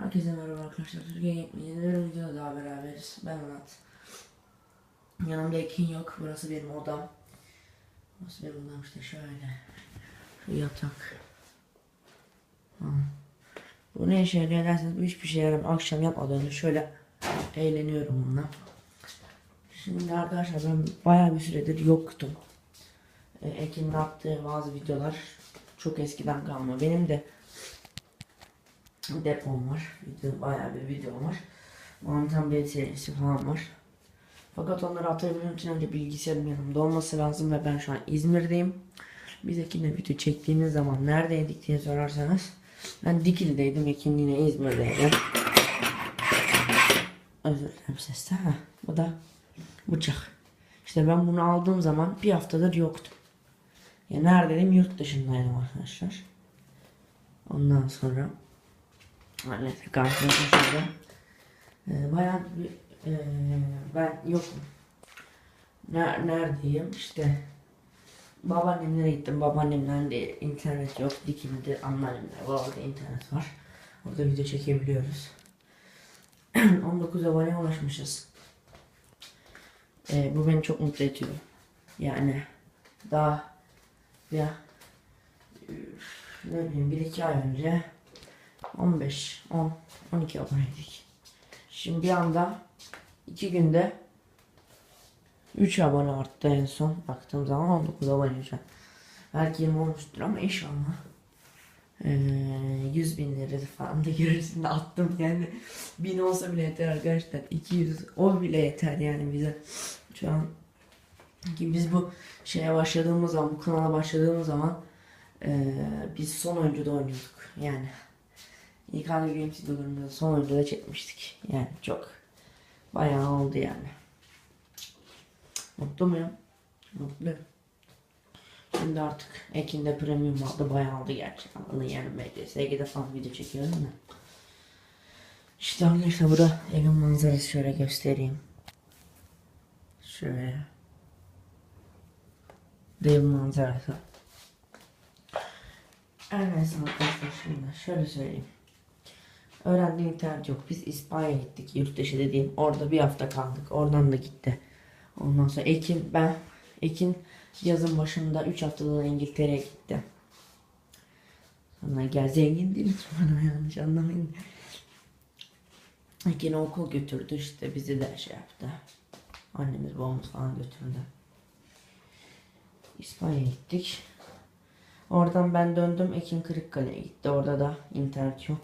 Herkese merhaba arkadaşlar. Türkiye yeni bir videoda daha beraberiz. Ben Onat. Yanımda Ekin yok. Burası benim odam. Burası benim odam işte şöyle. Şu yatak. Ha. Bu ne işe yarıyor derseniz bu hiçbir şey yaramıyor. Akşam yapmadan önce şöyle eğleniyorum bununla. Şimdi arkadaşlar ben bayağı bir süredir yoktum. Ee, Ekin'in attığı bazı videolar çok eskiden kalma. Benim de depom var. Video, bayağı bir videom var. Mantan serisi falan var. Fakat onları atabilmem için önce bilgisayarım yanımda olması lazım ve ben şu an İzmir'deyim. Biz Ekin'le video çektiğimiz zaman neredeydik diye sorarsanız ben Dikili'deydim. Ekin yine İzmir'deydim. Özür dilerim sesten. Ha, bu da bıçak. İşte ben bunu aldığım zaman bir haftadır yoktum. Ya neredeydim? Yurt dışındaydım arkadaşlar. Ondan sonra Neyse karşılaşma şurada. Ee, bayağı bir ee, ben yokum. Ner neredeyim? İşte babaannemlere gittim. Babaannemden de internet yok. Dikimde anneannemler var. Orada internet var. Orada video çekebiliyoruz. 19 aboneye ulaşmışız. Ee, bu beni çok mutlu ediyor. Yani daha ya ne bileyim bir iki ay önce 15, 10, 12 aboneydik. Şimdi bir anda 2 günde 3 abone arttı en son baktığım zaman 19 abone an. Belki 20 olmuştur ama inşallah. Ee, 100 bin lira falan da gerisinde attım yani 1000 olsa bile yeter arkadaşlar 200 o bile yeter yani bize şu an ki biz bu şeye başladığımız zaman bu kanala başladığımız zaman ee, biz son oyuncuda oynuyorduk yani İlk Hunger Games videolarımızda son oyunda çekmiştik. Yani çok bayağı oldu yani. Mutlu muyum? Mutluyum. Şimdi artık Ekin'de premium aldı bayağı aldı gerçekten. Alın yani MDSG'de falan video çekiyorum da. İşte arkadaşlar burada evin manzarası şöyle göstereyim. Şöyle. Evin manzarası. Evet arkadaşlar şimdi şöyle söyleyeyim. Öğrendiğim internet yok. Biz İspanya'ya gittik. Yurt dışı dediğim. Orada bir hafta kaldık. Oradan da gitti. Ondan sonra Ekin ben Ekin yazın başında 3 haftalığına İngiltere'ye gitti. Sonra gel zengin değiliz bana yanlış anlamayın. Ekin'i okul götürdü işte bizi de şey yaptı. Annemiz babamız falan götürdü. İspanya'ya gittik. Oradan ben döndüm Ekin Kırıkkale'ye gitti. Orada da internet yok.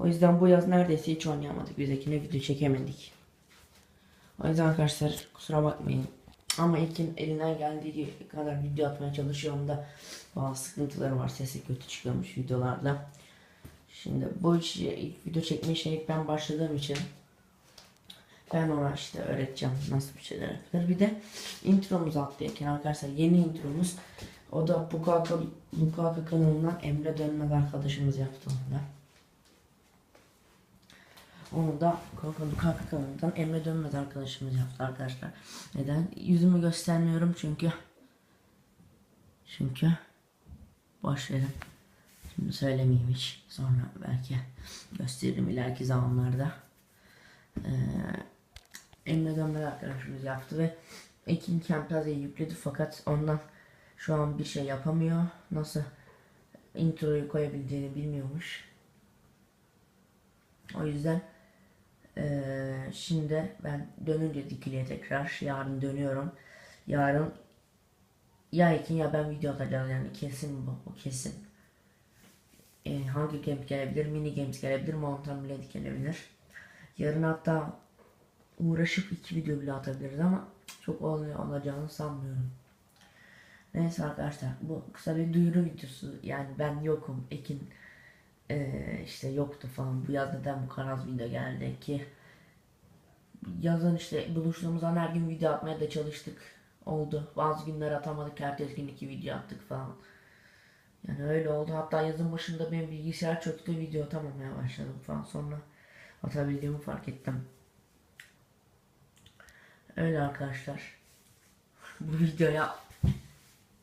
O yüzden bu yaz neredeyse hiç oynayamadık. Biz Ekin'e video çekemedik. O yüzden arkadaşlar kusura bakmayın. Ama Ekin elinden geldiği kadar video atmaya çalışıyor. Onda bazı sıkıntıları var. Sesi kötü çıkıyormuş videolarda. Şimdi bu işi ilk video çekmeye şey ilk ben başladığım için ben ona işte öğreteceğim nasıl bir şeyler yapılır. Bir de intromuz attı Ekin arkadaşlar. Yeni intromuz. O da Bukaka, Bukaka kanalından Emre Dönmez arkadaşımız yaptı onu da. Onu da Lukaku kanalından Emre Dönmez arkadaşımız yaptı arkadaşlar. Neden? Yüzümü göstermiyorum çünkü çünkü boş verin. Şimdi söylemeyeyim hiç. Sonra belki gösteririm ileriki zamanlarda. Ee, Emre Dönmez arkadaşımız yaptı ve Ekin Camtasia'yı yükledi fakat ondan şu an bir şey yapamıyor. Nasıl introyu koyabildiğini bilmiyormuş. O yüzden ee, şimdi ben dönünce dikiliye tekrar yarın dönüyorum. Yarın ya Ekin ya ben video atacağız yani kesin bu, bu kesin. Ee, hangi games gelebilir? Mini games gelebilir. Mountain Blade gelebilir. Yarın hatta uğraşıp iki video bile atabiliriz ama çok oluyor olacağını sanmıyorum. Neyse arkadaşlar bu kısa bir duyuru videosu yani ben yokum Ekin ee, işte yoktu falan. Bu yaz neden bu kanal video geldi ki yazın işte buluştuğumuz an her gün video atmaya da çalıştık. Oldu. Bazı günler atamadık. Ertesi gün iki video attık falan. Yani öyle oldu. Hatta yazın başında benim bilgisayar çöktü. Video atamamaya başladım falan. Sonra atabildiğimi fark ettim. Öyle arkadaşlar. Bu videoya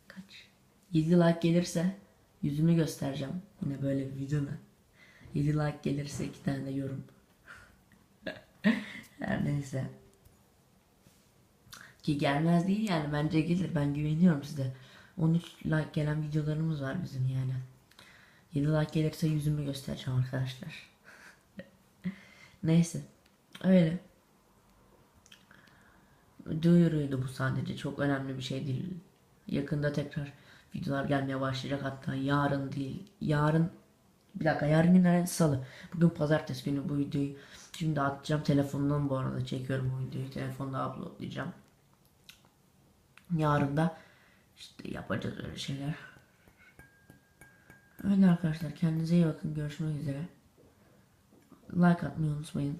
kaç? 7 like gelirse yüzümü göstereceğim. Yine böyle bir videoda. 7 like gelirse 2 tane de yorum. Her neyse. Ki gelmez değil yani bence gelir ben güveniyorum size. 13 like gelen videolarımız var bizim yani. 7 like gelirse yüzümü göstereceğim arkadaşlar. Neyse. Öyle. Duyuruydu bu sadece. Çok önemli bir şey değil. Yakında tekrar videolar gelmeye başlayacak. Hatta yarın değil. Yarın bir dakika yarın yine salı. Bugün pazartesi günü bu videoyu şimdi atacağım. Telefondan bu arada çekiyorum bu videoyu. Telefonda uploadlayacağım. Yarın da işte yapacağız öyle şeyler. Öyle arkadaşlar kendinize iyi bakın. Görüşmek üzere. Like atmayı unutmayın.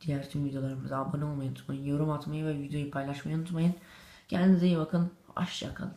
Diğer tüm videolarımıza abone olmayı unutmayın. Yorum atmayı ve videoyu paylaşmayı unutmayın. Kendinize iyi bakın. Hoşçakalın.